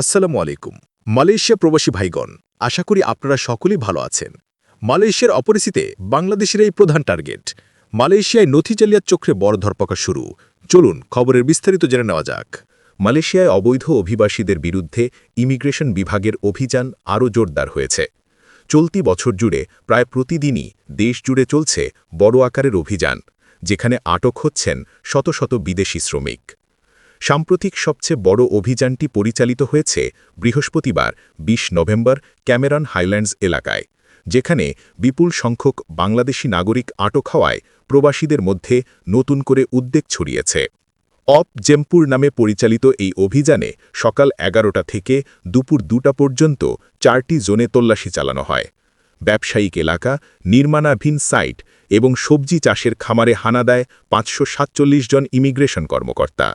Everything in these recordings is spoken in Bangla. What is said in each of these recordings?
আসসালামু আলাইকুম, মালয়েশিয়া প্রবাসী ভাইগণ, আশা করি আপনারা সকলেই ভালো আছেন। মালয়েশিয়ার অপরিচিতে বাংলাদেশের এই প্রধান টার্গেট, মালয়েশিয়ায় নথি জালিয়াত চক্রে বড় ধরপাকা শুরু। চলুন খবরের বিস্তারিত জেনে নেওয়া যাক। মালয়েশিয়ায় অবৈধ অভিবাসীদের বিরুদ্ধে ইমিগ্রেশন বিভাগের অভিযান আরও জোরদার হয়েছে। চলতি বছর জুড়ে প্রায় প্রতিদিনই দেশ জুড়ে চলছে বড় আকারের অভিযান, যেখানে আটক হচ্ছেন শত শত বিদেশি শ্রমিক। সাম্প্রতিক সবচেয়ে বড় অভিযানটি পরিচালিত হয়েছে বৃহস্পতিবার ২০ নভেম্বর, ক্যামেরন হাইল্যান্ডস এলাকায়, যেখানে বিপুল সংখ্যক বাংলাদেশি নাগরিক আটক হওয়ায় প্রবাসীদের মধ্যে নতুন করে উদ্বেগ ছড়িয়েছে। অপ জেমপুর নামে পরিচালিত এই অভিযানে সকাল এগারোটা থেকে দুপুর দুটা পর্যন্ত চারটি জোনে তল্লাশি চালানো হয়। ব্যবসায়িক এলাকা, নির্মাণাধীন সাইট এবং সবজি চাষের খামারে হানা দেয় পাঁচশো সাতচল্লিশ জন ইমিগ্রেশন কর্মকর্তা।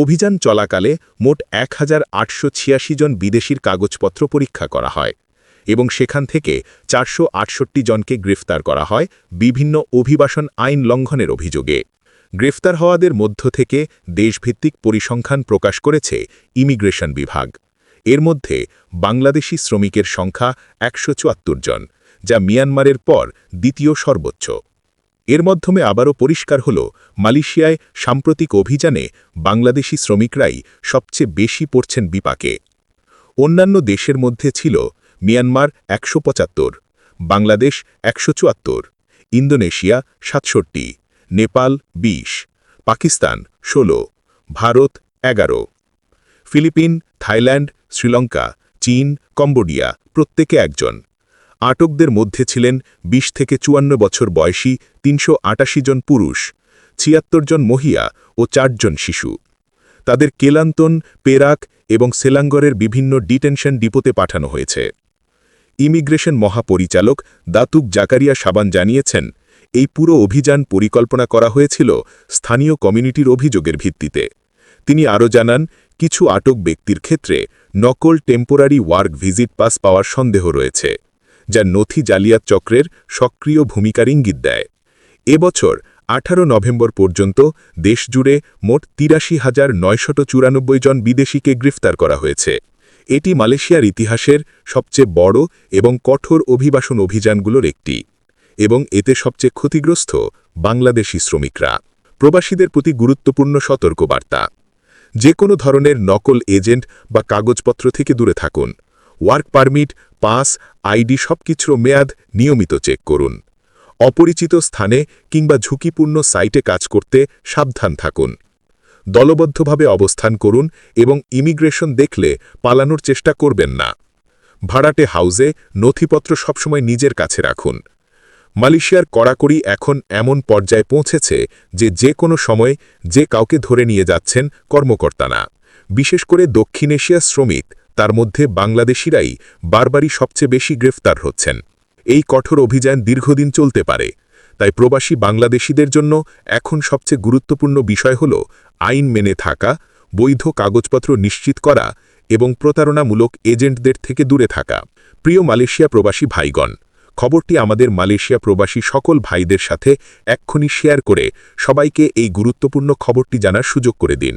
অভিযান চলাকালে মোট এক হাজার আটশো ছিয়াশি জন বিদেশির কাগজপত্র পরীক্ষা করা হয় এবং সেখান থেকে চারশো আটষট্টি জনকে গ্রেফতার করা হয় বিভিন্ন অভিবাসন আইন লঙ্ঘনের অভিযোগে। গ্রেফতার হওয়াদের মধ্য থেকে দেশভিত্তিক পরিসংখ্যান প্রকাশ করেছে ইমিগ্রেশন বিভাগ। এর মধ্যে বাংলাদেশি শ্রমিকের সংখ্যা একশো চুয়াত্তর জন, যা মিয়ানমারের পর দ্বিতীয় সর্বোচ্চ। এর মাধ্যমে আবারও পরিষ্কার হল, মালয়েশিয়ায় সাম্প্রতিক অভিযানে বাংলাদেশি শ্রমিকরাই সবচেয়ে বেশি পড়ছেন বিপাকে। অন্যান্য দেশের মধ্যে ছিল মিয়ানমার একশো পঁচাত্তর, বাংলাদেশ একশো চুয়াত্তর, ইন্দোনেশিয়া সাতষট্টি, নেপাল ২০ পাকিস্তান ১৬ ভারত এগারো, ফিলিপিন, থাইল্যান্ড, শ্রীলঙ্কা, চীন, কম্বোডিয়া প্রত্যেকে একজন। আটকদের মধ্যে ছিলেন ২০ থেকে চুয়ান্ন বছর বয়সী তিনশো জন পুরুষ, ছিয়াত্তর জন মহিলা ও চারজন শিশু। তাদের কেলান্তন, পেরাক এবং সেলাঙ্গরের বিভিন্ন ডিটেনশন ডিপোতে পাঠানো হয়েছে। ইমিগ্রেশন মহাপরিচালক দাতুক জাকারিয়া সাবান জানিয়েছেন, এই পুরো অভিযান পরিকল্পনা করা হয়েছিল স্থানীয় কমিউনিটির অভিযোগের ভিত্তিতে। তিনি আরও জানান, কিছু আটক ব্যক্তির ক্ষেত্রে নকল টেম্পোরারি ওয়ার্ক ভিজিট পাস পাওয়ার সন্দেহ রয়েছে। যা নথি জালিয়াত চক্রের সক্রিয় ভূমিকার ইঙ্গিত দেয়। এবছর আঠারো নভেম্বর পর্যন্ত দেশজুড়ে মোট তিরাশি হাজার নয়শত চুরানব্বই জন বিদেশিকে গ্রেফতার করা হয়েছে। এটি মালয়েশিয়ার ইতিহাসের সবচেয়ে বড় এবং কঠোর অভিবাসন অভিযানগুলোর একটি এবং এতে সবচেয়ে ক্ষতিগ্রস্ত বাংলাদেশি শ্রমিকরা। প্রবাসীদের প্রতি গুরুত্বপূর্ণ সতর্কবার্তা। যে কোনো ধরনের নকল এজেন্ট বা কাগজপত্র থেকে দূরে থাকুন। ওয়ার্ক পারমিট পাস আইডি সবকিছুর মেয়াদ নিয়মিত চেক করুন। অপরিচিত স্থানে কিংবা ঝুঁকিপূর্ণ সাইটে কাজ করতে সাবধান থাকুন। দলবদ্ধভাবে অবস্থান করুন এবং ইমিগ্রেশন দেখলে পালানোর চেষ্টা করবেন না। ভাড়াটে হাউজে নথিপত্র সবসময় নিজের কাছে রাখুন। মালয়েশিয়ার কড়াকড়ি এখন এমন পর্যায়ে পৌঁছেছে যে যে কোনো সময় যে কাউকে ধরে নিয়ে যাচ্ছেন কর্মকর্তা না বিশেষ করে দক্ষিণ এশিয়া শ্রমিক তার মধ্যে বাংলাদেশিরাই বারবারই সবচেয়ে বেশি গ্রেফতার হচ্ছেন। এই কঠোর অভিযান দীর্ঘদিন চলতে পারে। তাই প্রবাসী বাংলাদেশিদের জন্য এখন সবচেয়ে গুরুত্বপূর্ণ বিষয় হল আইন মেনে থাকা, বৈধ কাগজপত্র নিশ্চিত করা এবং প্রতারণামূলক এজেন্টদের থেকে দূরে থাকা। প্রিয় মালয়েশিয়া প্রবাসী ভাইগণ, খবরটি আমাদের মালয়েশিয়া প্রবাসী সকল ভাইদের সাথে এক্ষুনি শেয়ার করে সবাইকে এই গুরুত্বপূর্ণ খবরটি জানার সুযোগ করে দিন।